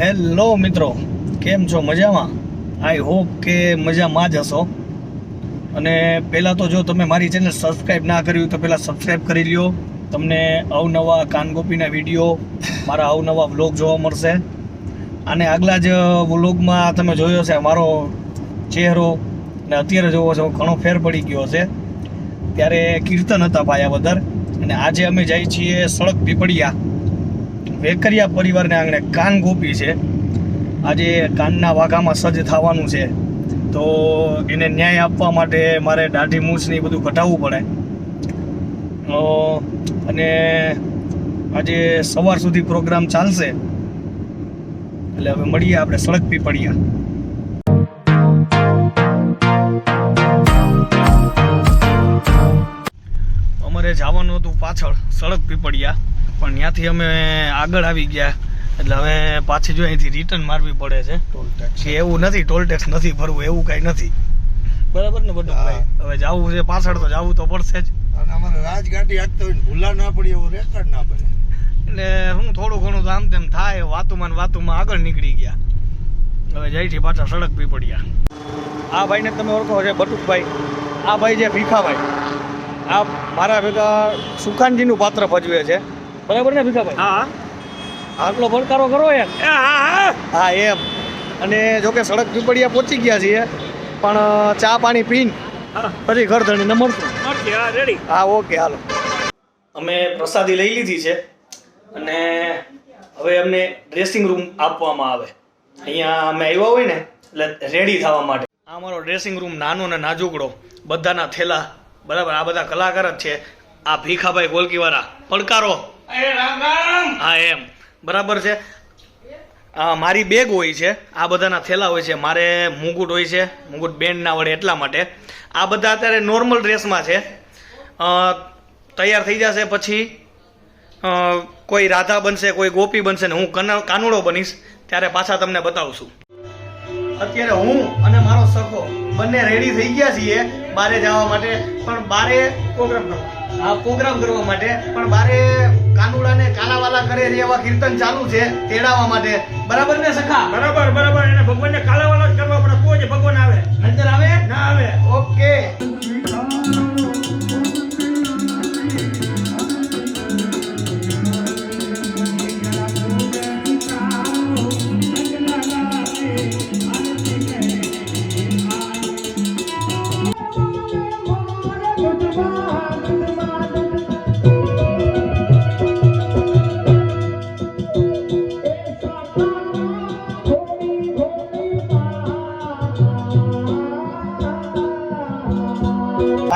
Hello મિત્રો, કેમ છો? મજામાં? આઈ હોપ કે મજામાં જ હશો. અને પહેલાં તો જો તમે મારી ચેનલ સબસ્ક્રાઈબ ના કર્યું તો પહેલાં સબસ્ક્રાઈબ કરી લ્યો. તમને અવનવા કાનગોપીના વીડિયો મારા અવનવા વ્લોગ જોવા મળશે. અને આગલા જ વ્લોગમાં તમે જોયો છે મારો ચહેરો. ને અત્યારે જોવો છો, ઘણો ફેર પડી ગયો છે ત્યારે કીર્તન હતા પાયા વધારે અને આજે અમે જઈએ છીએ સડક પીપળિયા. વેકરિયા પરિવારને આંગણે કાન ગોપી છે. આજે કાનના વાઘામાં સજ્જ થવાનું છે. તો એને ન્યાય આપવા માટે મારે દાઢી મૂછ ને એ બધું ઘટાવવું પડે. અને આજે સવાર સુધી પ્રોગ્રામ ચાલશે. એટલે હવે મળીએ આપણે સડક પીપળિયા. અમારે જવાનું હતું પાછળ સડક પીપળિયા. પણ ત્યાંથી અમે આગળ આવી ગયા. એટલે હવે પાછી જો અહીંથી રિટર્ન મારવી પડે છે. કે એવું નથી ટોલ ટેક્સ નથી ભરવું એવું કાંઈ નથી. બરાબર ને બધું? ભાઈ હવે જવું છે પાછળ તો જવું તો પડશે જ. અને અમારે રાજગાડી હાંકતા હોય ને ભૂલા ના પડી એવો રેકર્ડ ના પડે એટલે હું થોડું ઘણું તો આમ તેમ થાય વાતુમાં વાતુમાં આગળ નીકળી ગયા. હવે જઈથી પાછા સડક પીપળિયા આ ભાઈને તમે ઓળખો છે બટુકભાઈ. આ ભાઈ જે ભીખાભાઈ. આ મારા ભેગા સુખાનજીનું પાત્ર ભજવે છે. બરાબર ને ભીખાભાઈ? હા. આટલો પડકારો કરો એમ. હા એમ. અને જો કે સડક પીપળિયા પહોંચી ગયા છીએ પણ ચા પાણી પીને પછી ઘર ધણીને મળશું રેડી. હા ઓકે હાલો. અમે પ્રસાદી લઈ લીધી છે અને હવે અમને ડ્રેસિંગ રૂમ આપવામાં આવે. અહીંયા અમે આવ્યા હોય ને એટલે રેડી થવા માટે. આ અમારો ડ્રેસિંગ રૂમ નાનો ને નાજુકડો બધાના થેલા બરાબર આ બધા કલાકાર જ છે. આ ભીખાભાઈ ગોલકીવાળા પડકારો. હા, એમ. બરાબર છે. મારી બેગ હોય છે. આ બધાના થેલા હોય છે. મારે મુગુટ હોય છે. મુગુટ બેન્ડ ના વડે એટલા માટે. આ બધા અત્યારે નોર્મલ ડ્રેસમાં છે. તૈયાર થઈ જશે પછી કોઈ રાધા બનશે, કોઈ ગોપી બનશે ને હું કન- કાનુડો બનીશ, ત્યારે પાછા તમને બતાવશું. અત્યારે હું અને મારો સખો બંને રેડી થઈ ગયા છીએ બારે જવા માટે. પણ બારે પ્રોગ્રામ કરવા. હા પ્રોગ્રામ કરવા માટે. પણ બારે કાનુડાને કાલાવાલા કરે એવા કીર્તન ચાલુ છે તેડાવવા માટે. બરાબર ને, સખા? બરાબર બરાબર. એને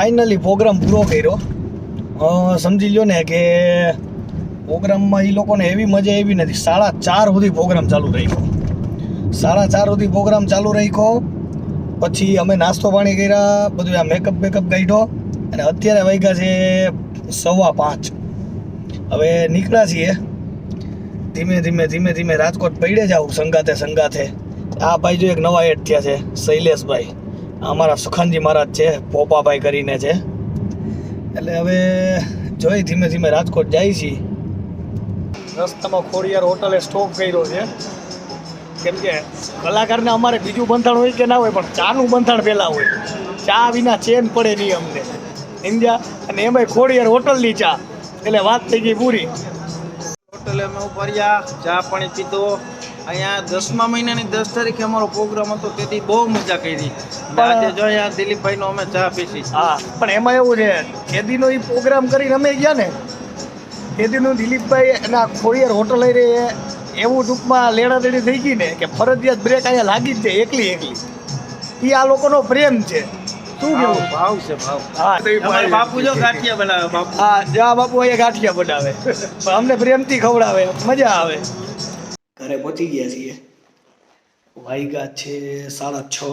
ફાઇનલી પ્રોગ્રામ પૂરો કર્યો. સમજી લ્યો ને કે પ્રોગ્રામમાં એ લોકોને એવી મજા એવી નથી. સાડા ચાર સુધી પ્રોગ્રામ ચાલુ રાખ્યો. સાડા ચાર સુધી પ્રોગ્રામ ચાલુ રાખ્યો. પછી અમે નાસ્તો પાણી કર્યા, બધું આ મેકઅપ બેકઅપ કાઢ્યો અને અત્યારે વાગ્યા છે સવા પાંચ. હવે નીકળ્યા છીએ. ધીમે ધીમે ધીમે ધીમે રાજકોટ પૈડે જાવ સંગાથે સંગાથે. આ ભાઈ જો એક નવા એડ થયા છે, શૈલેષભાઈ. અમારા સુખાનજી મહારાજ છે, પોપાભાઈ કરીને છે. એટલે હવે જોઈ ધીમે ધીમે રાજકોટ જાય છીએ રસ્તામાં ખોડિયાર હોટલે સ્ટોપ કર્યો છે. કેમ કે કલાકારને અમારે બીજું બંધાણ હોય કે ના હોય, પણ ચાનું બંધાણ પહેલાં હોય. ચા વિના ચેન પડે નહીં અમને. ઇન્ડિયા અને એમાંય ખોડિયાર હોટલની ચા. એટલે વાત થઈ ગઈ પૂરી. હોટલે અમે ઉપાડ્યા ચા પાણી પીધો. અહીંયા દસમા મહિનાની દસ તારીખે અમારો પ્રોગ્રામ હતો તેથી બહુ મજા કરી. આજે જો અહીંયા દિલીપભાઈનો અમે ચા પીશી. હા પણ એમાં એવું છે કેદીનો એ પ્રોગ્રામ કરીને અમે ગયા ને કેદીનું દિલીપભાઈ એના ખોડિયાર હોટલ લઈ રહી એવું ટૂંકમાં લેડાદેડી થઈ ગઈ ને કે ફરજિયાત બ્રેક અહીંયા લાગી જ છે એકલી એકલી. એ આ લોકોનો પ્રેમ છે. શું કેવું? ભાવ છે ભાવ. હા. બાપુ જો ગાંઠિયા બનાવે બાપુ. હા જા બાપુ અહીંયા ગાંઠિયા બનાવે. પણ અમને પ્રેમથી ખવડાવે મજા આવે. ઘરે પહોંચી ગયા છીએ. વાગ્યા છે સાડા છ.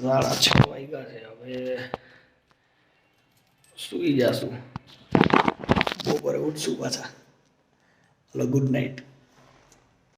સાડા છ વાગ્યા છે. હવે સુઈ જાશું. બપોરે ઉઠશું પાછા. Hello good night